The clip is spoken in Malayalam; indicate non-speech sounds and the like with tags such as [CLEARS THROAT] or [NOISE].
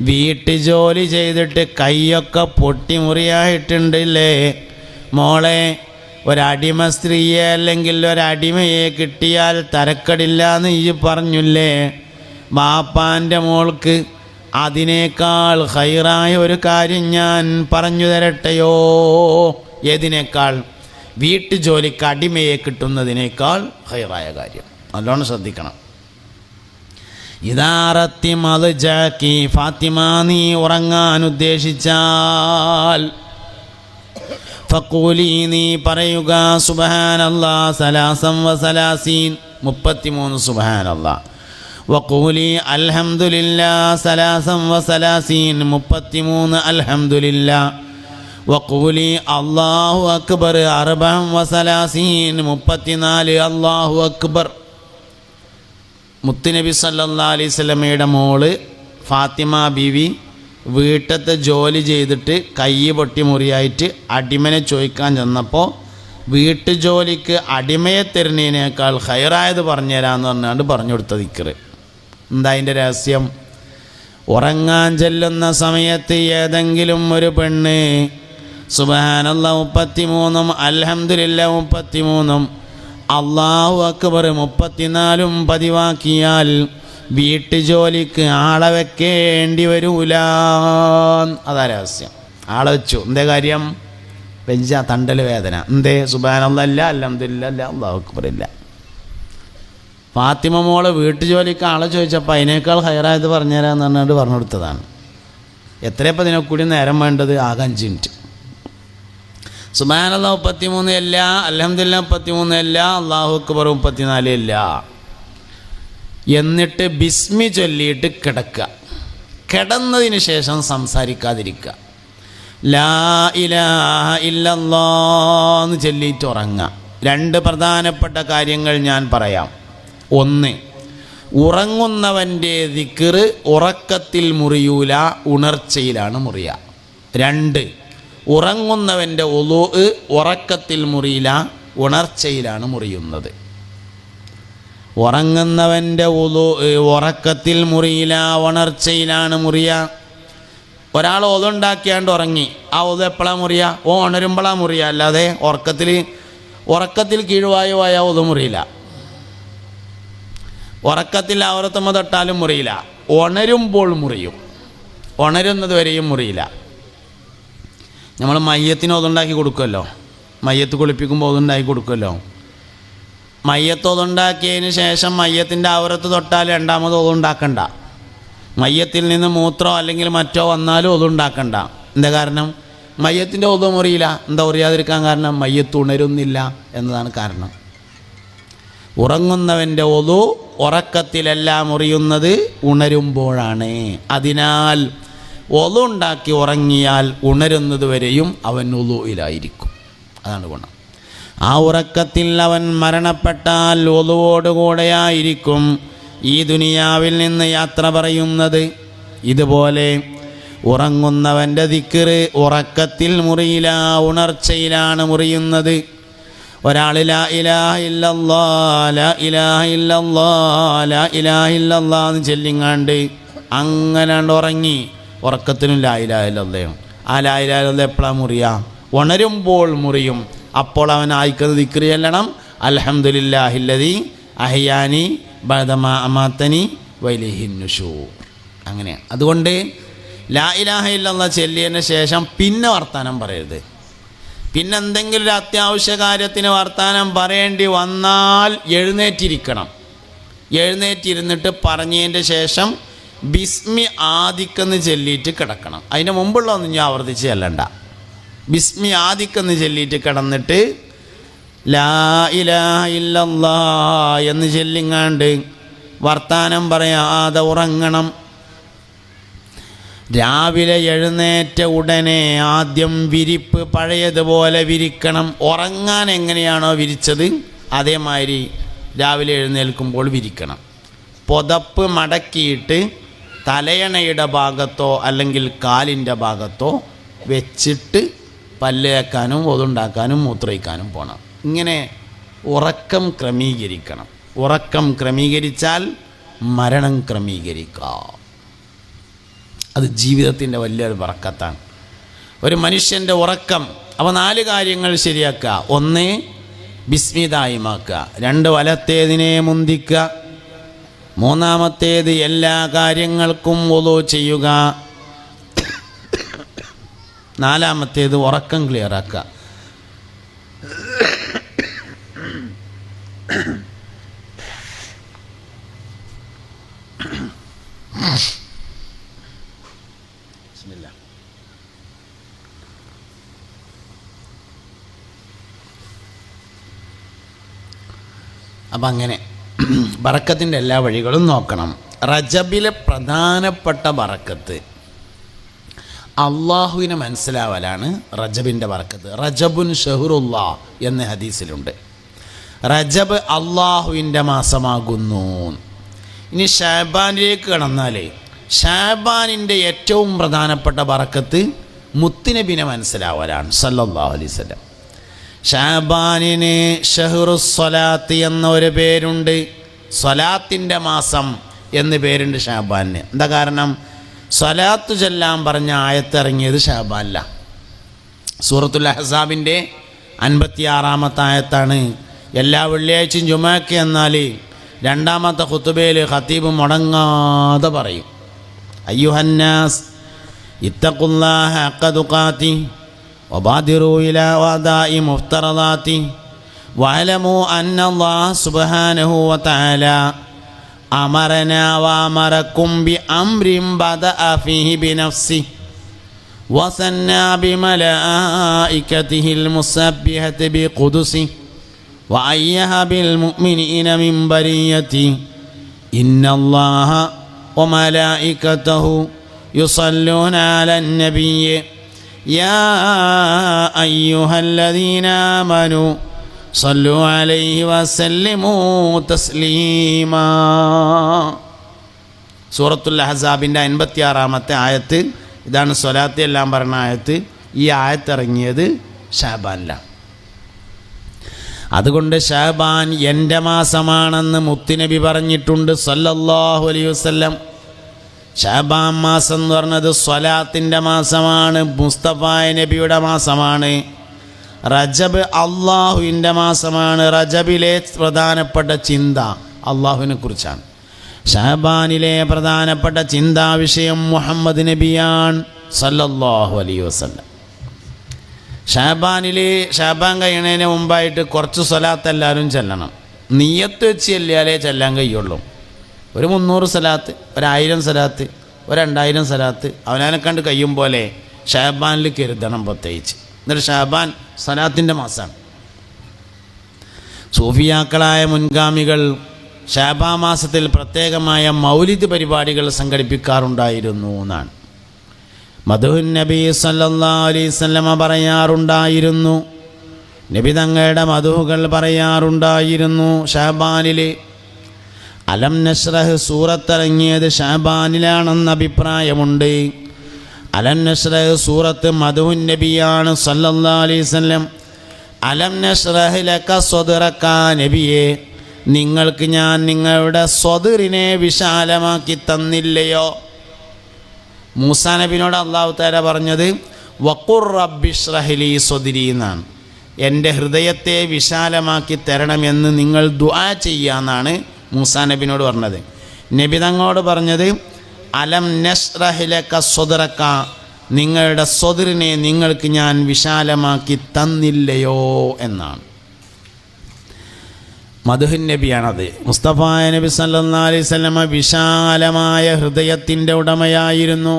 വീട്ടുജോലി ചെയ്തിട്ട് കൈയൊക്കെ പൊട്ടിമുറിയായിട്ടുണ്ടല്ലേ? മോളെ ഒരടിമ സ്ത്രീയെ അല്ലെങ്കിൽ ഒരടിമയെ കിട്ടിയാൽ തരക്കടില്ല എന്ന് ഈ പറഞ്ഞില്ലേ? ബാപ്പാന്റെ മോൾക്ക് അതിനേക്കാൾ ഹൈറായ ഒരു കാര്യം ഞാൻ പറഞ്ഞു തരട്ടെയോ? ഏതിനേക്കാൾ? വീട്ടുജോലിക്ക് അടിമയെ കിട്ടുന്നതിനേക്കാൾ ഹൈറായ കാര്യം. നല്ലോണം ശ്രദ്ധിക്കണം. ഇതാറത്തി മതുജാക്കി ഫാത്തിമ നീ ഉറങ്ങാൻ ഉദ്ദേശിച്ചാൽ. ഫക്കൂലി നീ പറയുക സുബഹാനല്ലാ സലാസം വസലാസീൻ മുപ്പത്തിമൂന്ന് സുബഹാനല്ലാ. വക്കൂലി അൽഹംദുലില്ലാ സലാസം വസലാസീൻ മുപ്പത്തിമൂന്ന് അൽഹംദുലില്ലാ. വക്കൂലി അള്ളാഹു അക്ബർ അർബം വസലാസീൻ മുപ്പത്തിനാല് അള്ളാഹു അക്ബർ. മുത്തുനബി സല്ലാ അലൈഹി സ്വലമയുടെ മോൾ ഫാത്തിമ ബീവി വീട്ടത്തെ ജോലി ചെയ്തിട്ട് കൈ പൊട്ടി മുറിയായിട്ട് അടിമനെ ചോദിക്കാൻ ചെന്നപ്പോൾ വീട്ടുജോലിക്ക് അടിമയെ തരുന്നതിനേക്കാൾ ഹയറായത് പറഞ്ഞുതരാമെന്ന് പറഞ്ഞാണ്ട് പറഞ്ഞു കൊടുത്ത ദിക്കറ് എന്താ അതിന്റെ രഹസ്യം? ഉറങ്ങാൻ ചെല്ലുന്ന സമയത്ത് ഏതെങ്കിലും ഒരു പെണ്ണ് സുബാനല്ല മുപ്പത്തിമൂന്നും അലഹമുല്ല മുപ്പത്തിമൂന്നും അള്ളാഹു അക്ബർ മുപ്പത്തിനാലും പതിവാക്കിയാൽ വീട്ടുജോലിക്ക് ആളെ വെക്കേണ്ടി വരൂല. അതാ രഹസ്യം. ആളെ വെച്ചു. എന്തേ കാര്യം? വെഞ്ച തണ്ടൽ വേദന. എന്തേ? സുബാനല്ല അല്ലംദില്ല അല്ല അള്ളാഹു അക്ബർ ഇല്ല. ഫാത്തിമ മോൾ വീട്ടുജോലിക്ക് ആളെ ചോദിച്ചപ്പോൾ അതിനേക്കാൾ ഹയറായത് പറഞ്ഞുതരാന്ന് പറഞ്ഞിട്ട് പറഞ്ഞു കൊടുത്തതാണ് എത്രയപ്പോൾ ഇതിനെ കൂടി നേരം വേണ്ടത്? ആകെ അഞ്ച് മിനിറ്റ്. സുബാനല്ല മുപ്പത്തിമൂന്ന് അല്ല അലഹമില്ല മുപ്പത്തിമൂന്ന് അല്ല അള്ളാഹു അക്ബർ മുപ്പത്തിനാല് അല്ല. എന്നിട്ട് ബിസ്മി ചൊല്ലിയിട്ട് കിടക്കുക കിടന്നതിന് ശേഷം സംസാരിക്കാതിരിക്കുക ലാ ഇലാഹ ഇല്ലെന്ന് ചൊല്ലിയിട്ട് ഉറങ്ങുക രണ്ട് പ്രധാനപ്പെട്ട കാര്യങ്ങൾ ഞാൻ പറയാം. ഒന്ന് ഉറങ്ങുന്നവന്റെ ദിക്കറ് ഉറക്കത്തിൽ മുറിയൂല ഉണർച്ചയിലാണ് മുറിയ. രണ്ട് ഉറങ്ങുന്നവന്റെ ഒലു ഉറക്കത്തിൽ മുറിയില്ല ഉണർച്ചയിലാണ് മുറിയുന്നത്. ഉറങ്ങുന്നവന്റെ ഒലു ഉറക്കത്തിൽ മുറിയില്ല ഉണർച്ചയിലാണ് മുറിയ. ഒരാൾ ഒതുണ്ടാക്കിയാണ്ട് ഉറങ്ങി. ആ ഒതു എപ്പോഴാണ് മുറിയ? ഓ ഉണരുമ്പോഴാണ് മുറിയ. അല്ലാതെ ഉറക്കത്തിൽ ഉറക്കത്തിൽ കീഴുവായുവായ ഒതു മുറിയില്ല ഉറക്കത്തിൽ ആവറത്തുമ്പോൾ തൊട്ടാലും മുറിയില്ല ഉണരുമ്പോൾ മുറിയും. ഉണരുന്നത് വരെയും മുറിയില്ല നമ്മൾ മയ്യത്തിന് ഒതുണ്ടാക്കി കൊടുക്കുമല്ലോ. മയ്യത്ത് കുളിപ്പിക്കുമ്പോൾ ഒതുണ്ടാക്കി കൊടുക്കുമല്ലോ. മയ്യത്ത് ഒതുണ്ടാക്കിയതിന് ശേഷം മയ്യത്തിന്റെ അവരത്ത് തൊട്ടാൽ രണ്ടാമത് ഒതുണ്ടാക്കണ്ട മയ്യത്തിൽ നിന്ന് മൂത്രോ അല്ലെങ്കിൽ മറ്റോ വന്നാലും ഒതുണ്ടാക്കണ്ട എന്താ കാരണം? മയ്യത്തിന്റെ ഒതു മുറിയില്ല. എന്താ അറിയാതിരിക്കാൻ കാരണം? മയ്യത്ത് ഉണരുന്നില്ല എന്നതാണ് കാരണം. ഉറങ്ങുന്നവന്റെ ഒതു ഉറക്കത്തിലെല്ലാം മുറിയുന്നത് ഉണരുമ്പോഴാണ്. അതിനാൽ ഒതുണ്ടാക്കി ഉറങ്ങിയാൽ ഉണരുന്നത് വരെയും അവൻ ഒതുയിലായിരിക്കും അതാണ് ഗുണം. ആ ഉറക്കത്തിൽ അവൻ മരണപ്പെട്ടാൽ ഒതുവോടുകൂടെയായിരിക്കും ഈ ദുനിയാവിൽ നിന്ന് യാത്ര പറയുന്നത്. ഇതുപോലെ ഉറങ്ങുന്നവന്റെ ദിക്കറ് ഉറക്കത്തിൽ മുറിയില ഉണർച്ചയിലാണ് മുറിയുന്നത്. ഒരാൾ ലാ ഇലാഹ ലാ ലാ എന്ന് ചെല്ലിങ്ങാണ്ട് അങ്ങനെ ഉറങ്ങി ഉറക്കത്തിനും ലാ ഇലാഹ ഇല്ലല്ലയും ആ ലായിലായാലും എപ്പോഴാണ് മുറിയ? ഉണരുമ്പോൾ മുറിയും. അപ്പോൾ അവൻ ആയിക്കത് ദിക്രി ചെല്ലണം. അഹയാനി അഹിയാനി ബദമാ അമാത്തനി വലിഹിന്നുഷൂർ അങ്ങനെയാണ്. അതുകൊണ്ട് ലാ ഇലാഹ ചെല്ലിയതിന് ശേഷം പിന്നെ വർത്താനം പറയരുത്. പിന്നെ എന്തെങ്കിലും ഒരു അത്യാവശ്യ കാര്യത്തിന് വർത്താനം പറയേണ്ടി വന്നാൽ എഴുന്നേറ്റിരിക്കണം. എഴുന്നേറ്റിരുന്നിട്ട് പറഞ്ഞതിന്റെ ശേഷം ബിസ്മി ആദിക്കെന്ന് ചൊല്ലിയിട്ട് കിടക്കണം. അതിന് മുമ്പുള്ളതൊന്നും ഞാൻ ആവർത്തിച്ച് ചെല്ലണ്ട. ബിസ്മി ആദിക്കെന്ന് ചൊല്ലിയിട്ട് കിടന്നിട്ട് ലാ ഇലാ ഇല്ലല്ലാ എന്ന് ചൊല്ലിങ്ങാണ്ട് വർത്താനം പറയാതെ ഉറങ്ങണം. രാവിലെ എഴുന്നേറ്റ ഉടനെ ആദ്യം വിരിപ്പ് പഴയതുപോലെ വിരിക്കണം. ഉറങ്ങാൻ എങ്ങനെയാണോ വിരിച്ചത് അതേമാതിരി രാവിലെ എഴുന്നേൽക്കുമ്പോൾ വിരിക്കണം. പുതപ്പ് മടക്കിയിട്ട് തലയണയുടെ ഭാഗത്തോ അല്ലെങ്കിൽ കാലിന്റെ ഭാഗത്തോ വെച്ചിട്ട് പല്ലേക്കാനും ഒതുണ്ടാക്കാനും മൂത്രയിക്കാനും പോകണം ഇങ്ങനെ ഉറക്കം ക്രമീകരിക്കണം. ഉറക്കം ക്രമീകരിച്ചാൽ മരണം ക്രമീകരിക്കാം. അത് ജീവിതത്തിന്റെ വലിയൊരു വറക്കത്താണ്. ഒരു മനുഷ്യന്റെ ഉറക്കം അപ്പോൾ നാല് കാര്യങ്ങൾ ശരിയാക്കുക. ഒന്ന് ബിസ്മിതായിമാക്കുക. രണ്ട് വലത്തേതിനെ മുന്തിക്കുക. മൂന്നാമത്തേത് എല്ലാ കാര്യങ്ങൾക്കും ഒതു ചെയ്യുക. നാലാമത്തേത് ഉറക്കം ക്ലിയറാക്കുക അപ്പം അങ്ങനെ [CLEARS THROAT] ബറക്കത്തിന്റെ എല്ലാ വഴികളും നോക്കണം. റജബിലെ പ്രധാനപ്പെട്ട ബറക്കത്ത് അള്ളാഹുവിനെ മനസ്സിലാവലാണ് റജബിന്റെ ബറക്കത്ത്. റജബുൻ ഷഹുറുല്ലാ എന്ന ഹദീസിലുണ്ട്. റജബ് അള്ളാഹുവിന്റെ മാസമാകുന്നു. ഇനി ഷാബാനിലേക്ക് കടന്നാൽ ഷാബാനിന്റെ ഏറ്റവും പ്രധാനപ്പെട്ട ബറക്കത്ത് മുത്തിനബിനെ മനസ്സിലാവലാണ് സല്ലല്ലാഹു അലൈഹി വസല്ലം. ഷാബാനിന് ഷഹ്റുസ്വലാത്ത് എന്ന ഒരു പേരുണ്ട്. സ്വലാത്തിന്റെ മാസം എന്ന് പേരുണ്ട് ഷാബാനിന്. എന്താ കാരണം? സ്വലാത്ത് ചെല്ലാൻ പറഞ്ഞ ആയത്തിറങ്ങിയത് ഷാബാനില. സൂറത്തുൽ അഹസാബിന്റെ അൻപത്തിയാറാമത്തെ ആയത്താണ്. എല്ലാ വെള്ളിയാഴ്ചയും ജുമാക്ക് എന്നാൽ രണ്ടാമത്തെ ഖുത്തുബയിൽ ഖത്തീബ് മുടങ്ങാതെ പറയും. അയ്യുഹന്നാസ് ഇത്തഖുല്ലാഹ തുഖാതി وبادروا إلى أداء مفترضاته واعلموا أن الله سبحانه وتعالى أمرنا وأمركم بأمر بدأ فيه بنفسه وثنى بملائكته المسبحة بقدسه وأيها بالمؤمنين من بريته إن الله وملائكته يصلون على النبي يا أيها الذين آمنوا صلوا عليه وسلموا تسليما സൂറത്തുൽ അഹസാബിൻ്റെ അൻപത്തിയാറാമത്തെ ആയത്ത് ഇതാണ് സ്വലാത്തി എല്ലാം പറഞ്ഞ ആയത്ത് ഈ ആയത്ത് ഇറങ്ങിയത് ഷാബാനിലാണ് അതുകൊണ്ട് ഷാബാൻ എൻ്റെ മാസമാണെന്ന് മുത്തുനബി പറഞ്ഞിട്ടുണ്ട് സല്ലല്ലാഹു അലൈഹി വസല്ലം ഷാബാൻ മാസം എന്ന് പറഞ്ഞത് സ്വലാത്തിന്റെ മാസമാണ് മുസ്തഫായ നബിയുടെ മാസമാണ്. റജബ് അള്ളാഹുവിന്റെ മാസമാണ്. റജബിലെ പ്രധാനപ്പെട്ട ചിന്ത അള്ളാഹുവിനെ കുറിച്ചാണ്. ഷാബാനിലെ പ്രധാനപ്പെട്ട ചിന്താ വിഷയം മുഹമ്മദ് നബിയാൻ സല്ലല്ലാഹു അലൈ വസല്ലം. ഷഹബാനിൽ ഷാബാൻ കഴിയണതിന് മുമ്പായിട്ട് കുറച്ച് സ്വലാത്ത് എല്ലാവരും ചെല്ലണം. നീയത്ത് വെച്ച് ചെല്ലിയാലേ ചെല്ലാൻ കഴിയുള്ളൂ. ഒരു മുന്നൂറ് സ്ഥലത്ത് ഒരായിരം സ്ഥലത്ത് ഒരു രണ്ടായിരം സ്ഥലത്ത് അവനെ കണ്ട് കഴിയും പോലെ ഷാബാനിൽ കരുതണം പ്രത്യേകിച്ച്. എന്നിട്ട് ഷാബാൻ സലാത്തിന്റെ മാസമാണ് സൂഫിയാക്കളായ മുൻഗാമികൾ ഷാബാ മാസത്തിൽ പ്രത്യേകമായ മൗലിദ് പരിപാടികൾ സംഘടിപ്പിക്കാറുണ്ടായിരുന്നു എന്നാണ്. മധുഹുൻ നബി സല്ലാ അലൈവല്ലമ പറയാറുണ്ടായിരുന്നു. നബി തങ്ങളുടെ മധുഹുകൾ പറയാറുണ്ടായിരുന്നു ഷാബാനിൽ അലം നഷ്റഹ് സൂറത്തിറങ്ങിയത് ഷാബാനിലാണെന്ന അഭിപ്രായമുണ്ട്. അലം നഷ്റഹ് സൂറത്ത് മധുൻ നബിയാണ് സല്ലല്ലാ അലം നഷ്റഹ് ലക സ്വതിറക്ക നബിയെ നിങ്ങൾക്ക് ഞാൻ നിങ്ങളുടെ സ്വതിറിനെ വിശാലമാക്കി തന്നില്ലയോ? മൂസാ നബിനോട് അള്ളാഹു താര പറഞ്ഞത് വക്കുർ റബ്ബിഷ്റഹ്ലി സ്വതിരി എന്നാണ്. എന്റെ ഹൃദയത്തെ വിശാലമാക്കി തരണമെന്ന് നിങ്ങൾ ദുആ ചെയ്യാന്നാണ് മൂസാ നബിനോട് പറഞ്ഞത്. നബി തങ്ങളോട് പറഞ്ഞത് അലം നഷ്റഹിലക്ക സ്വതറക്ക നിങ്ങളുടെ സ്വതിറിനെ നിങ്ങൾക്ക് ഞാൻ വിശാലമാക്കി തന്നില്ലയോ എന്നാണ്. മധുഹൻ നബിയാണത്. മുസ്തഫ നബി സല്ലാ അലൈഹി സ്വലമ വിശാലമായ ഹൃദയത്തിന്റെ ഉടമയായിരുന്നു.